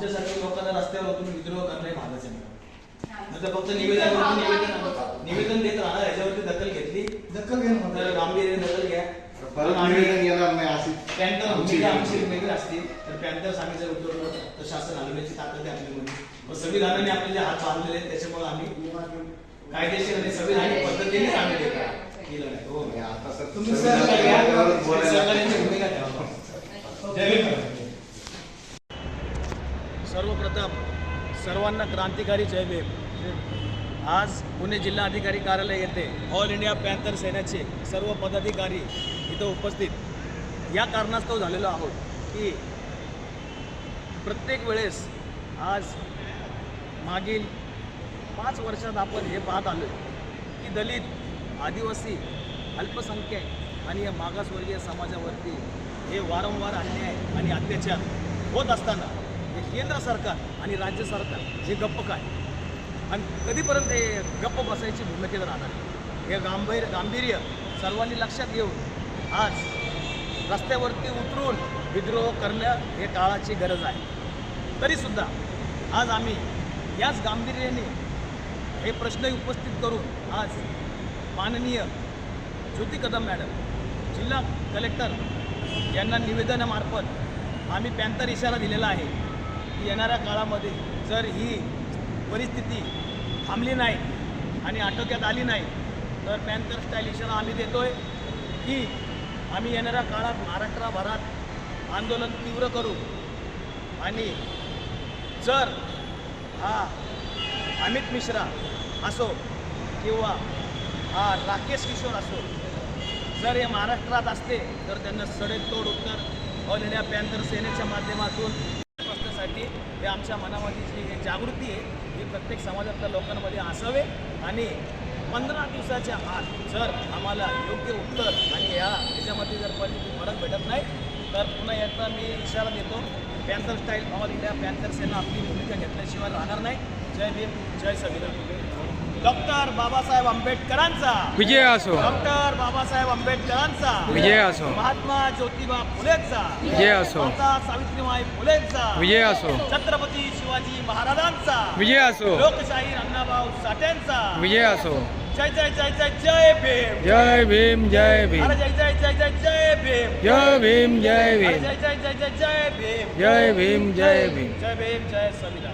आमच्यासारख्या लोकांना रस्त्यावर होतून विद्रोह करणे भागच नंतर फक्त निवेदन निवेदन निवेदन देत राहणार याच्यावरती दखल घेतली. दखल घेणं तर दखल घ्या. परत निवेदन येणार नाही अशी पॅन्थर आमची भूमिका आमची वेगळी असते तर पॅन्थर आम्ही जर उतरलो तर शासन हलवण्याची ताकद आहे आपल्यामध्ये पण संविधानाने आपले जे हात बांधलेले आहेत त्याच्यामुळे आम्ही कायदेशीर आणि संविधानिक पद्धतीने आम्ही ते केलं नाही. हो. आता सर तुम्ही सर्वांना क्रांतिकारी जय आज पुणे जिल्हा अधिकारी कार्यालय येथे ऑल इंडिया पॅन्थर सेनेचे सर्व पदाधिकारी इथं उपस्थित. या कारणास्तव झालेलो आहोत की प्रत्येक वेळेस आज मागील पाच वर्षात आपण हे पाहत आलो की दलित आदिवासी अल्पसंख्याक आणि या मागासवर्गीय समाजावरती हे वारंवार अन्याय आणि अत्याचार होत असताना हे केंद्र सरकार आणि राज्य सरकार हे गप्प काय? आणि कधीपर्यंत हे गप्प बसायची भूमिकेत राहणार? हे गांभीर गांभीर्य सर्वांनी लक्षात घेऊन आज रस्त्यावरती उतरून विद्रोह करणं हे काळाची गरज आहे. तरीसुद्धा आज आम्ही याच गांभीर्याने हे प्रश्न उपस्थित करून आज माननीय ज्योती कदम मॅडम जिल्हा कलेक्टर यांना निवेदनामार्फत आम्ही पॅन्थर इशारा दिलेला आहे. की येणाऱ्या काळामध्ये जर ही परिस्थिती थांबली नाही आणि आटोक्यात आली नाही तर पॅन्थर स्टाईल इशारा आम्ही देतोय की आम्ही येणाऱ्या काळात महाराष्ट्राभरात आंदोलन तीव्र करू. आणि जर हा अमित मिश्रा असो किंवा हा राकेश किशोर असो जर हे महाराष्ट्रात असते तर त्यांना सडेतोड उत्तर ऑल इंडिया पॅन्थर सेनेच्या माध्यमातून करण्यासाठी हे आमच्या मनामध्ये जी हे जागृती आहे ही प्रत्येक समाजातल्या लोकांमध्ये असावे आणि पंधरा दिवसाच्या आत जर आम्हाला योग्य उत्तर आणि या ह्याच्यामध्ये जर परिस्थिती फरक भेटत नाही तर पुन्हा याचा मी इशारा देतो panther style all India panther Sena आपली भूमिका घेतल्याशिवाय राहणार नाही. जय भीम जय संविधान डॉक्टर बाबासाहेब आंबेडकरांचा. विजय असो. डॉक्टर बाबासाहेब आंबेडकरांचा. विजय असो. महात्मा ज्योतिबा फुलेंचा. विजय असो. माता सावित्रीबाई फुलेंचा. विजय असो. छत्रपती शिवाजी महाराजांचा. विजय असो. लोकशाही अण्णाभाऊ साठेंचा. विजय असो. जय जय जय जय जय भीम. जय भीम जय भीम जय जय जय भीम जय भीम जय अरे भीम जय जय जय जय जय